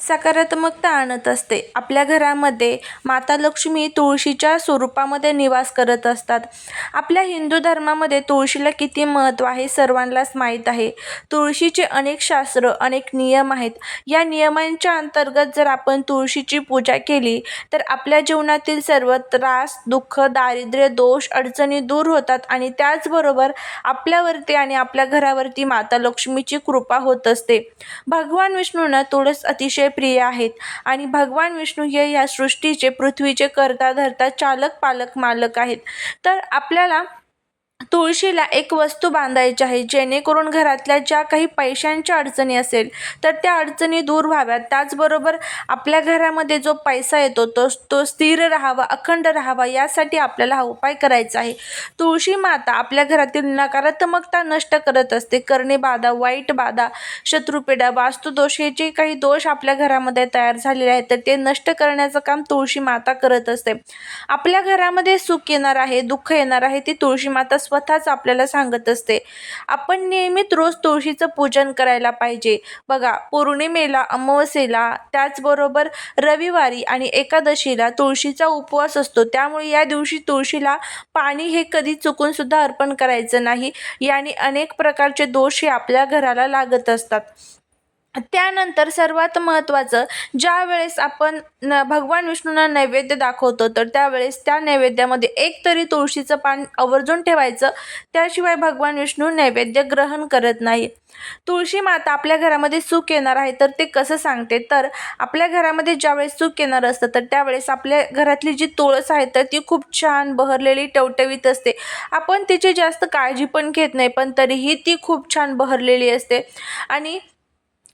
सकारात्मकता आणत असते. आपल्या घरामध्ये माता लक्ष्मी तुळशीच्या स्वरूपामध्ये निवास करत असतात. आपल्या हिंदू धर्मामध्ये तुळशीला किती महत्त्व आहे सर्वांनाच माहीत आहे. तुळशीचे अनेक शास्त्र अनेक नियम आहेत. या नियमांच्या अंतर्गत जर आपण तुळशीची पूजा केली तर आपल्या जीवनातील सर्व त्रास दुःख दारिद्र्य दोष अडचणी दूर होतात आणि त्याचबरोबर आपल्यावरती आणि आपल्या घरावरती माता लक्ष्मीची कृपा होत असते. भगवान विष्णूंना तुळस अतिशय प्रिय आहेत. आणि भगवान विष्णू हे या सृष्टीचे पृथ्वीचे करता धरता चालक पालक मालक आहेत. तर आपल्याला तुळशीला एक वस्तू बांधायची आहे जेणेकरून घरातल्या ज्या काही पैशांच्या अडचणी असेल तर त्या अडचणी दूर व्हाव्यात. त्याचबरोबर आपल्या घरामध्ये जो पैसा येतो तो तो स्थिर राहावा अखंड राहावा यासाठी आपल्याला हा उपाय करायचा आहे. तुळशी माता आपल्या घरातील नकारात्मकता नष्ट करत असते. करणे बाधा वाईट बाधा शत्रुपेढा वास्तुदोष हे जे काही दोष आपल्या घरामध्ये तयार झालेले आहेत तर ते नष्ट करण्याचं काम तुळशी माता करत असते. आपल्या घरामध्ये सुख येणार आहे दुःख येणार आहे ती तुळशी माता स्व स्वतःच आपल्याला सांगत असते. आपण नियमित रोज तुळशीचं पूजन करायला पाहिजे. बघा पौर्णिमेला अमावस्येला त्याचबरोबर रविवारी आणि एकादशीला तुळशीचा उपवास असतो. त्यामुळे या दिवशी तुळशीला पाणी हे कधी चुकून सुद्धा अर्पण करायचं नाही. याने अनेक प्रकारचे दोष हे आपल्या घराला लागत असतात. त्यानंतर सर्वात महत्त्वाचं ज्या वेळेस आपण न भगवान विष्णूंना नैवेद्य दाखवतो तर त्यावेळेस त्या नैवेद्यामध्ये एक तरी तुळशीचं पान आवर्जून ठेवायचं. त्याशिवाय भगवान विष्णू नैवेद्य ग्रहण करत नाही. तुळशी माता आपल्या घरामध्ये सुख येणार आहे तर ते कसं सांगते? तर आपल्या घरामध्ये ज्यावेळेस सुख येणार असतं तर त्यावेळेस आपल्या घरातली जी तुळस आहे तर ती खूप छान बहरलेली टवटवीत असते. आपण तिची जास्त काळजी पण घेत नाही पण तरीही ती खूप छान बहरलेली असते. आणि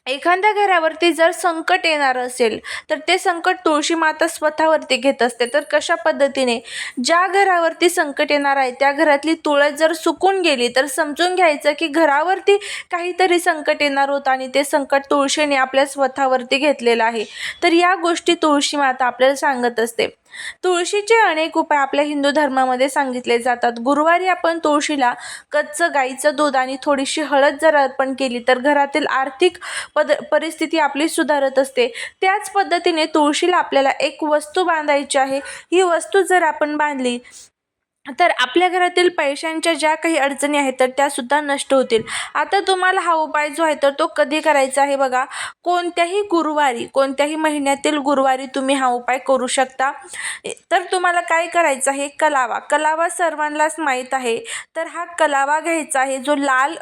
एखाद्या घरावरती जर संकट येणार असेल तर ते संकट तुळशी माता स्वतःवरती घेत असते. तर कशा पद्धतीने? ज्या घरावरती संकट येणार आहे त्या घरातली तुळस जर सुकून गेली तर समजून घ्यायचं की घरावरती काहीतरी संकट येणार होतं आणि ते संकट तुळशीने आपल्या स्वतःवरती घेतलेलं आहे. तर या गोष्टी तुळशी माता आपल्याला सांगत असते. तुळशीचे अनेक उपाय आपल्या हिंदू धर्मामध्ये सांगितले जातात. गुरुवारी आपण तुळशीला कच्चं गाईचं दूध आणि थोडीशी हळद जर अर्पण केली तर घरातील आर्थिक पद परिस्थिती आपली सुधारत असते. त्याच पद्धतीने तुळशीला आपल्याला एक वस्तू बांधायची आहे. ही वस्तू जर आपण बांधली तर आपल्या घरातील पैशांच्या ज्या काही अडचणी आहेत तर त्यासुद्धा नष्ट होतील. आता तुम्हाला हा उपाय जो आहे तर तो कधी करायचा आहे बघा? कोणत्याही गुरुवारी कोणत्याही महिन्यातील गुरुवारी तुम्ही हा उपाय करू शकता. तर तुम्हाला काय करायचं आहे? कलावा. कलावा सर्वांनाच माहीत आहे. तर हा कलावा घ्यायचा आहे जो लाल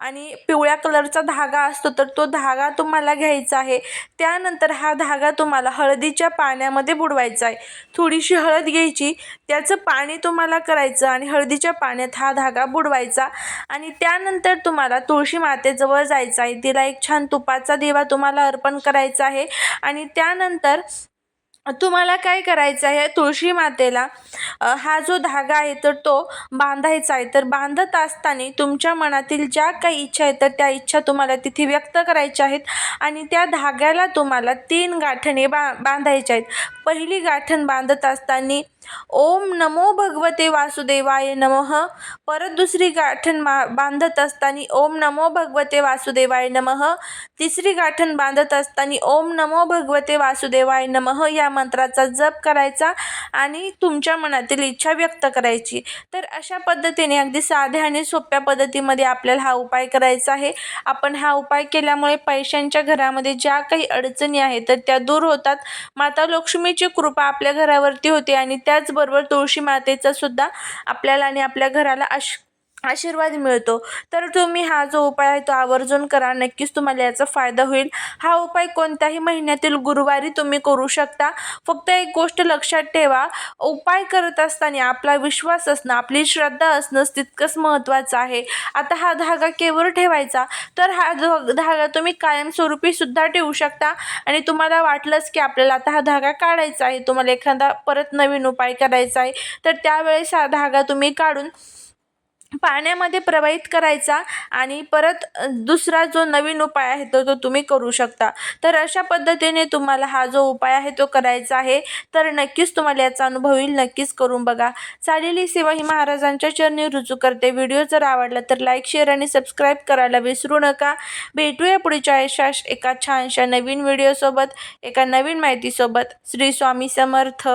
आणि पिवळ्या कलरचा धागा असतो तर तो धागा तुम्हाला घ्यायचा आहे. त्यानंतर हा धागा तुम्हाला हळदीच्या पाण्यामध्ये बुडवायचा आहे. थोडीशी हळद घ्यायची. त्याचं पाणी तुम्हाला तुम्हाला करायचं आणि हळदीच्या पाण्यात हा धागा बुडवायचा आणि त्यानंतर तुम्हाला तुळशी मातेजवळ जायचं आहे. तिला एक छान तुपाचा दिवा तुम्हाला अर्पण करायचा आहे. आणि त्यानंतर तुम्हाला काय करायचं आहे? तुळशी मातेला हा जो धागा आहे तर तो बांधायचा आहे. तर बांधत असताना तुमच्या मनातील ज्या काही इच्छा आहेत तर त्या इच्छा तुम्हाला तिथे व्यक्त करायच्या आहेत. आणि त्या धाग्याला तुम्हाला तीन गाठणे बा बांधायच्या आहेत. पहिली गाठण बांधत असताना ओम नमो भगवते वासुदेवाय नमः. परत दुसरी गाठण मा बांधत असताना ओम नमो भगवते वासुदेवाय नमः. तिसरी गाठण बांधत असताना ओम नमो भगवते वासुदेवाय नमः. या मंत्राचा जप करायचा आणि तुमच्या मनातील इच्छा व्यक्त करायची. तर अशा पद्धतीने अगदी साध्या आणि सोप्या पद्धतीमध्ये आपल्याला हा उपाय करायचा आहे. आपण हा उपाय केल्यामुळे पैशांच्या घरामध्ये ज्या काही अडचणी आहेत तर त्या दूर होतात. माता लक्ष्मीची कृपा आपल्या घरावरती होते आणि त्याचबरोबर तुळशी मातेचा सुद्धा आपल्याला आणि आपल्या घराला अश आशीर्वाद मिळतो. तर तुम्ही हा जो उपाय आहे तो आवर्जून करा. नक्कीच तुम्हाला याचा फायदा होईल. हा उपाय कोणत्याही महिन्यातील गुरुवारी तुम्ही करू शकता. फक्त एक गोष्ट लक्षात ठेवा. उपाय करत असताना आपला विश्वास असणं आपली श्रद्धा असणं तितकंच महत्त्वाचं आहे. आता हा धागा केवळ ठेवायचा तर हा धागा तुम्ही कायमस्वरूपी सुद्धा ठेवू शकता. आणि तुम्हाला वाटलंच की आपल्याला आता हा धागा काढायचा आहे. तुम्हाला एखादा परत नवीन उपाय करायचा आहे. तर त्यावेळेस हा धागा तुम्ही काढून पाण्यामध्ये प्रवाहित करायचा आणि परत दुसरा जो नवीन उपाय आहे तो तो तुम्ही करू शकता. तर अशा पद्धतीने तुम्हाला हा जो उपाय आहे तो करायचा आहे. तर नक्कीच तुम्हाला याचा अनुभव येईल नक्कीच करून बघा. चालेली सेवा ही महाराजांच्या चरणी रुजू करते. व्हिडिओ जर आवडला तर लाईक शेअर आणि सबस्क्राईब करायला विसरू नका. भेटूया पुढच्या आयुष्यात एका छानशा नवीन व्हिडिओसोबत एका नवीन माहितीसोबत. श्री स्वामी समर्थ.